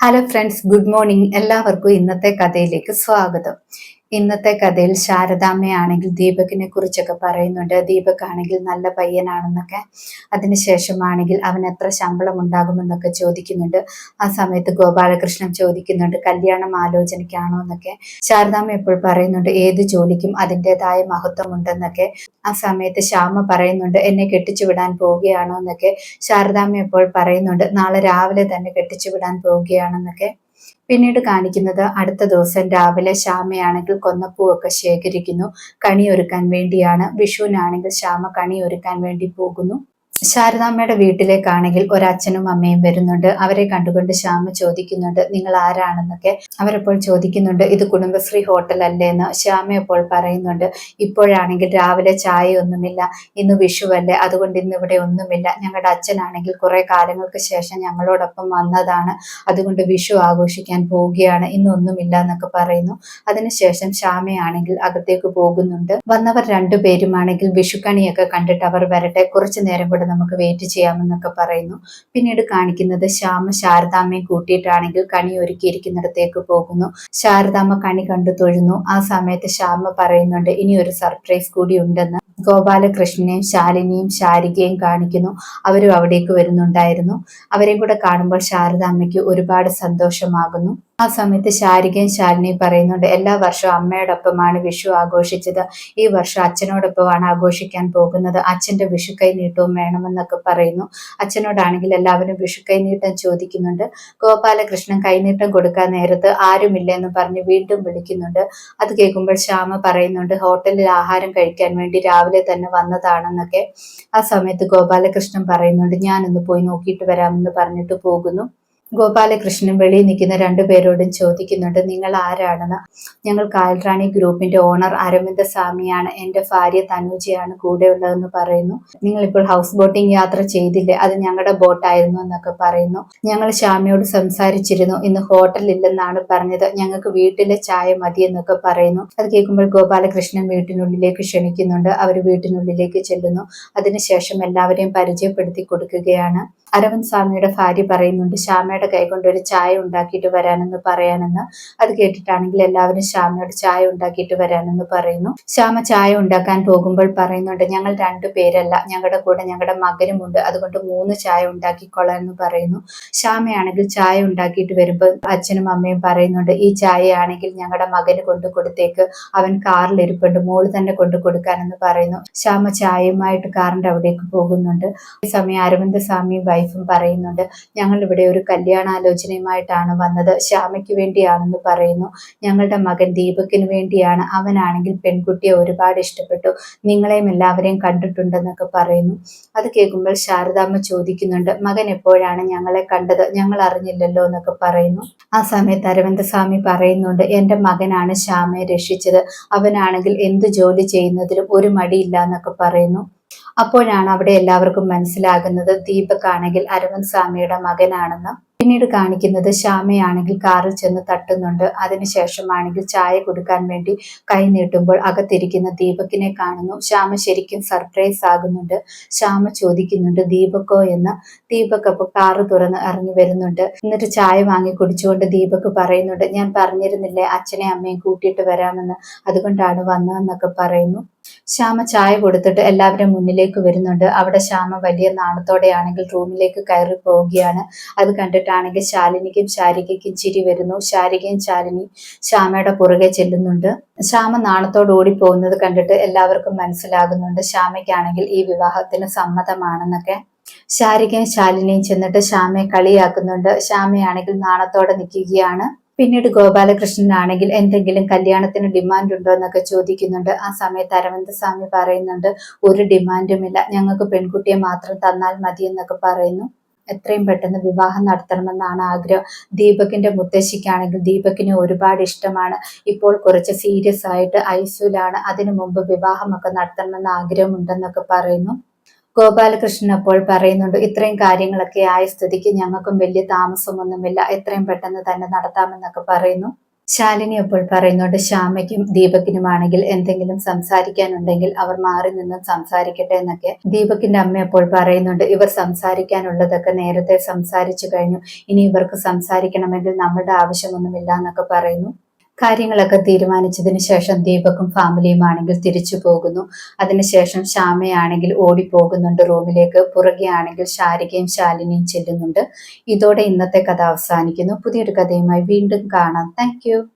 Hello friends good morning എല്ലാവർക്കും ഇന്നത്തെ കഥയിലേക്ക് സ്വാഗതം. ഇന്നത്തെ കഥയിൽ ശാരദാമ്മയാണെങ്കിൽ ദീപകിനെ കുറിച്ചൊക്കെ പറയുന്നുണ്ട്. ദീപക് ആണെങ്കിൽ നല്ല പയ്യനാണെന്നൊക്കെ. അതിനുശേഷമാണെങ്കിൽ അവൻ എത്ര ശമ്പളം ഉണ്ടാകുമെന്നൊക്കെ ചോദിക്കുന്നുണ്ട്. ആ സമയത്ത് ഗോപാലകൃഷ്ണൻ ചോദിക്കുന്നുണ്ട് കല്യാണം ആലോചനയ്ക്കാണോ? എന്നൊക്കെ. ശാരദാമ്മ എപ്പോൾ പറയുന്നുണ്ട് ഏത് ജോലിക്കും അതിന്റെതായ മഹത്വം ഉണ്ടെന്നൊക്കെ ആ സമയത്ത് ശ്യാമ പറയുന്നുണ്ട് എന്നെ കെട്ടിച്ചു വിടാൻ പോവുകയാണോ? എന്നൊക്കെ. ശാരദാമ്മ എപ്പോൾ പറയുന്നുണ്ട് നാളെ രാവിലെ തന്നെ കെട്ടിച്ചു വിടാൻ പോവുകയാണെന്നൊക്കെ. പിന്നീട് കാണിക്കുന്നത് അടുത്ത ദിവസം രാവിലെ ശ്യാമയാണെങ്കിൽ കൊന്നപ്പൂവൊക്കെ ശേഖരിക്കുന്നു. കണി ഒരുക്കാൻ വേണ്ടിയാണ്. വിഷുവിനാണെങ്കിൽ ശ്യാമ കണി ഒരുക്കാൻ വേണ്ടി പോകുന്നു. ശാരദാമ്മയുടെ വീട്ടിലേക്കാണെങ്കിൽ ഒരച്ഛനും അമ്മയും വരുന്നുണ്ട്. അവരെ കണ്ടുകൊണ്ട് ശ്യാമ ചോദിക്കുന്നുണ്ട് നിങ്ങൾ ആരാണെന്നൊക്കെ? അവരപ്പോൾ ചോദിക്കുന്നുണ്ട് ഇത് കുടുംബശ്രീ ഹോട്ടൽ അല്ലേ? എന്ന് ശ്യാമ അപ്പോൾ പറയുന്നുണ്ട് ഇപ്പോഴാണെങ്കിൽ രാവിലെ ചായ ഒന്നുമില്ല ഇന്ന് വിഷുവല്ലേ അതുകൊണ്ട് ഇന്ന് ഇവിടെ ഒന്നുമില്ല. ഞങ്ങളുടെ അച്ഛനാണെങ്കിൽ കുറെ കാലങ്ങൾക്ക് ശേഷം ഞങ്ങളോടൊപ്പം വന്നതാണ് അതുകൊണ്ട് വിഷു ആഘോഷിക്കാൻ പോവുകയാണ് ഇന്ന് ഒന്നുമില്ല എന്നൊക്കെ പറയുന്നു. അതിനുശേഷം ശ്യാമയാണെങ്കിൽ അകത്തേക്ക് പോകുന്നുണ്ട്. വന്നവർ രണ്ടുപേരുമാണെങ്കിൽ വിഷുക്കണിയൊക്കെ കണ്ടിട്ട് അവർ വരട്ടെ കുറച്ചു നേരം കൂടെ നമുക്ക് വെയിറ്റ് ചെയ്യാമെന്നൊക്കെ പറയുന്നു. പിന്നീട് കാണിക്കുന്നത് ശ്യാമ ശാരദാമ്മയെ കൂട്ടിയിട്ടാണെങ്കിൽ കണി ഒരുക്കിയിരിക്കുന്നിടത്തേക്ക് പോകുന്നു. ശാരദാമ്മ കണി കണ്ടു തൊഴുന്നു. ആ സമയത്ത് ശ്യാമ പറയുന്നുണ്ട് ഇനി ഒരു സർപ്രൈസ് കൂടി ഉണ്ടെന്ന്. ഗോപാലകൃഷ്ണനെയും ശാലിനിയും ശാരികയും കാണിക്കുന്നു. അവരും അവിടേക്ക് വരുന്നുണ്ടായിരുന്നു. അവരെയും കൂടെ കാണുമ്പോൾ ശാരദാമ്മയ്ക്ക് ഒരുപാട് സന്തോഷമാകുന്നു. ആ സമയത്ത് ശാരികയും ശാലിനിയും പറയുന്നുണ്ട് എല്ലാ വർഷവും അമ്മയോടൊപ്പമാണ് വിഷു ആഘോഷിച്ചത്. ഈ വർഷം അച്ഛനോടൊപ്പമാണ് ആഘോഷിക്കാൻ പോകുന്നത്. അച്ഛന്റെ വിഷു കൈ നീട്ടവും വേണമെന്നൊക്കെ പറയുന്നു. അച്ഛനോടാണെങ്കിൽ എല്ലാവരും വിഷു കൈനീട്ടം ചോദിക്കുന്നുണ്ട്. ഗോപാലകൃഷ്ണൻ കൈനീട്ടം കൊടുക്കാൻ നേരത്ത് ആരുമില്ല എന്ന് പറഞ്ഞ് വീണ്ടും വിളിക്കുന്നുണ്ട്. അത് കേൾക്കുമ്പോൾ ശ്യാമ പറയുന്നുണ്ട് ഹോട്ടലിൽ ആഹാരം കഴിക്കാൻ വേണ്ടി രാവിലെ തന്നെ വന്നതാണെന്നൊക്കെ. ആ സമയത്ത് ഗോപാലകൃഷ്ണൻ പറയുന്നുണ്ട് ഞാനൊന്ന് പോയി നോക്കിയിട്ട് വരാമെന്ന് പറഞ്ഞിട്ട് പോകുന്നു. ഗോപാലകൃഷ്ണൻ വെളിയിൽ നിൽക്കുന്ന രണ്ടുപേരോടും ചോദിക്കുന്നുണ്ട് നിങ്ങൾ ആരാണെന്ന്? ഞങ്ങൾ കാൽറാണി ഗ്രൂപ്പിന്റെ ഓണർ അരവിന്ദ സ്വാമിയാണ് എന്റെ ഭാര്യ തനുജയാണ് കൂടെ ഉള്ളതെന്ന് പറയുന്നു. നിങ്ങൾ ഇപ്പോൾ ഹൗസ് ബോട്ടിംഗ് യാത്ര ചെയ്തില്ലേ? അത് ഞങ്ങളുടെ ബോട്ടായിരുന്നു എന്നൊക്കെ പറയുന്നു. ഞങ്ങൾ ശ്യാമിയോട് സംസാരിച്ചിരുന്നു. ഇന്ന് ഹോട്ടലില്ലെന്നാണ് പറഞ്ഞത്. ഞങ്ങൾക്ക് വീട്ടിലെ ചായ മതി എന്നൊക്കെ പറയുന്നു. അത് കേൾക്കുമ്പോൾ ഗോപാലകൃഷ്ണൻ വീട്ടിനുള്ളിലേക്ക് ക്ഷണിക്കുന്നുണ്ട്. അവർ വീട്ടിനുള്ളിലേക്ക് ചെല്ലുന്നു. അതിനുശേഷം എല്ലാവരെയും പരിചയപ്പെടുത്തി കൊടുക്കുകയാണ്. അരവിന്ദ് സ്വാമിയുടെ ഭാര്യ പറയുന്നുണ്ട് ശ്യാമയുടെ കൈകൊണ്ട് ഒരു ചായ ഉണ്ടാക്കിയിട്ട് വരാനെന്ന് പറയാനെന്ന് അത് കേട്ടിട്ടാണെങ്കിൽ എല്ലാവരും ശ്യാമയോട് ചായ ഉണ്ടാക്കിയിട്ട് വരാനെന്ന് പറയുന്നു. ശ്യാമ ചായ ഉണ്ടാക്കാൻ പോകുമ്പോൾ പറയുന്നുണ്ട് ഞങ്ങൾ രണ്ടു പേരല്ല ഞങ്ങളുടെ കൂടെ ഞങ്ങളുടെ മകനുമുണ്ട് അതുകൊണ്ട് മൂന്ന് ചായ ഉണ്ടാക്കിക്കൊള്ളാം എന്ന് പറയുന്നു. ശ്യാമയാണെങ്കിൽ ചായ ഉണ്ടാക്കിയിട്ട് വരുമ്പോൾ അച്ഛനും അമ്മയും പറയുന്നുണ്ട് ഈ ചായയാണെങ്കിൽ ഞങ്ങളുടെ മകന് കൊണ്ടു കൊടുത്തേക്ക് അവൻ കാറിൽ ഇരിപ്പുണ്ട് മോൾ തന്നെ കൊണ്ടു കൊടുക്കാനെന്ന് പറയുന്നു. ശ്യാമ ചായയുമായിട്ട് കാറിന്റെ അവിടേക്ക് പോകുന്നുണ്ട്. ഈ സമയം അരവിന്ദ സ്വാമിയും വൈഫും പറയുന്നുണ്ട് ഞങ്ങൾ ഇവിടെ ഒരു കല്യാണാലോചനയുമായിട്ടാണ് വന്നത്. ശ്യാമയ്ക്ക് വേണ്ടിയാണെന്ന് പറയുന്നു. ഞങ്ങളുടെ മകൻ ദീപക്കിന് വേണ്ടിയാണ്. അവനാണെങ്കിൽ പെൺകുട്ടിയെ ഒരുപാട് ഇഷ്ടപ്പെട്ടു. നിങ്ങളെയും എല്ലാവരെയും കണ്ടിട്ടുണ്ടെന്നൊക്കെ പറയുന്നു. അത് കേൾക്കുമ്പോൾ ശാരദാമ്മ ചോദിക്കുന്നുണ്ട് മകൻ എപ്പോഴാണ് ഞങ്ങളെ കണ്ടത്? ഞങ്ങൾ അറിഞ്ഞില്ലല്ലോ എന്നൊക്കെ പറയുന്നു. ആ സമയത്ത് അരവിന്ദ സ്വാമി പറയുന്നുണ്ട് എന്റെ മകനാണ് ശ്യാമയെ രക്ഷിച്ചത്. അവനാണെങ്കിൽ എന്ത് ജോലി ചെയ്യുന്നതിലും ഒരു മടിയില്ല എന്നൊക്കെ പറയുന്നു. അപ്പോഴാണ് അവിടെ എല്ലാവർക്കും മനസ്സിലാകുന്നത് ദീപക് ആണെങ്കിൽ അരവിന്ദ് സ്വാമിയുടെ മകനാണെന്ന്. പിന്നീട് കാണിക്കുന്നത് ശ്യാമയാണെങ്കിൽ കാറിൽ ചെന്ന് തട്ടുന്നുണ്ട്. അതിനുശേഷമാണെങ്കിൽ ചായ കൊടുക്കാൻ വേണ്ടി കൈ നീട്ടുമ്പോൾ അകത്തിരിക്കുന്ന ദീപക്കിനെ കാണുന്നു. ശ്യാമ ശരിക്കും സർപ്രൈസ് ആകുന്നുണ്ട്. ശ്യാമ ചോദിക്കുന്നുണ്ട് ദീപക്കോ? എന്ന്. ദീപക് അപ്പൊ കാറ് തുറന്ന് ഇറങ്ങി വരുന്നുണ്ട്. എന്നിട്ട് ചായ വാങ്ങി കുടിച്ചുകൊണ്ട് ദീപക് പറയുന്നുണ്ട് ഞാൻ പറഞ്ഞിരുന്നില്ലേ അച്ഛനെ അമ്മയും കൂട്ടിയിട്ട് വരാമെന്ന്. അതുകൊണ്ടാണ് വന്നതെന്നൊക്കെ പറയുന്നു. ശ്യാമ ചായ കൊടുത്തിട്ട് എല്ലാവരും മുന്നിലേക്ക് വരുന്നുണ്ട്. അവിടെ ശ്യാമ വലിയ നാണത്തോടെയാണെങ്കിൽ റൂമിലേക്ക് കയറി പോവുകയാണ്. അത് കണ്ടിട്ടാണെങ്കിൽ ശാലിനിക്കും ശാരികയ്ക്കും ചിരി വരുന്നു. ശാരികയും ശാലിനി ശ്യാമയുടെ പുറകെ ചെല്ലുന്നുണ്ട്. ശ്യാമ നാണത്തോട് ഓടിപ്പോകുന്നത് കണ്ടിട്ട് എല്ലാവർക്കും മനസ്സിലാകുന്നുണ്ട് ശ്യാമയ്ക്കാണെങ്കിൽ ഈ വിവാഹത്തിന് സമ്മതമാണെന്നൊക്കെ. ശാരികയും ശാലിനിയും ചെന്നിട്ട് ശ്യാമയെ കളിയാക്കുന്നുണ്ട്. ശ്യാമയാണെങ്കിൽ നാണത്തോടെ നിൽക്കുകയാണ്. പിന്നീട് ഗോപാലകൃഷ്ണനാണെങ്കിൽ എന്തെങ്കിലും കല്യാണത്തിന് ഡിമാൻഡ് ഉണ്ടോ എന്നൊക്കെ ചോദിക്കുന്നുണ്ട്. ആ സമയത്ത് അരവിന്ദ സ്വാമി പറയുന്നുണ്ട് ഒരു ഡിമാൻഡുമില്ല ഞങ്ങൾക്ക് പെൺകുട്ടിയെ മാത്രം തന്നാൽ മതി എന്നൊക്കെ പറയുന്നു. എത്രയും പെട്ടെന്ന് വിവാഹം നടത്തണമെന്നാണ് ആഗ്രഹം. ദീപകിന്റെ മുത്തശ്ശിക്കാണെങ്കിൽ ദീപകിനെ ഒരുപാട് ഇഷ്ടമാണ്. ഇപ്പോൾ കുറച്ച് സീരിയസ് ആയിട്ട് ഐസിയുലാണ്. അതിനു മുമ്പ് വിവാഹമൊക്കെ നടത്തണമെന്ന് ആഗ്രഹമുണ്ടെന്നൊക്കെ പറയുന്നു. ഗോപാലകൃഷ്ണൻ അപ്പോൾ പറയുന്നുണ്ട് ഇത്രയും കാര്യങ്ങളൊക്കെ ആയ സ്ഥിതിക്ക് ഞങ്ങൾക്കും വലിയ താമസമൊന്നുമില്ല. എത്രയും പെട്ടെന്ന് തന്നെ നടത്താമെന്നൊക്കെ പറയുന്നു. ശാലിനി അപ്പോൾ പറയുന്നുണ്ട് ശ്യാമയ്ക്കും ദീപകിനുമാണെങ്കിൽ എന്തെങ്കിലും സംസാരിക്കാനുണ്ടെങ്കിൽ അവർ മാറി നിന്നും സംസാരിക്കട്ടെ എന്നൊക്കെ. ദീപകിന്റെ അമ്മ അപ്പോൾ പറയുന്നുണ്ട് ഇവർ സംസാരിക്കാനുള്ളതൊക്കെ നേരത്തെ സംസാരിച്ചു കഴിഞ്ഞു. ഇനി ഇവർക്ക് സംസാരിക്കണമെങ്കിൽ നമ്മുടെ ആവശ്യമൊന്നുമില്ല എന്നൊക്കെ പറയുന്നു. കാര്യങ്ങളൊക്കെ തീരുമാനിച്ചതിന് ശേഷം ദീപക്കും ഫാമിലിയും ആണെങ്കിൽ തിരിച്ചു പോകുന്നു. അതിനുശേഷം ശ്യാമയാണെങ്കിൽ ഓടിപ്പോകുന്നുണ്ട്. റൂമിലേക്ക് പുറകെ ആണെങ്കിൽ ശാരികയും ശാലിനിയും ചെല്ലുന്നുണ്ട്. ഇതോടെ ഇന്നത്തെ കഥ അവസാനിക്കുന്നു. പുതിയൊരു കഥയുമായി വീണ്ടും കാണാം. താങ്ക്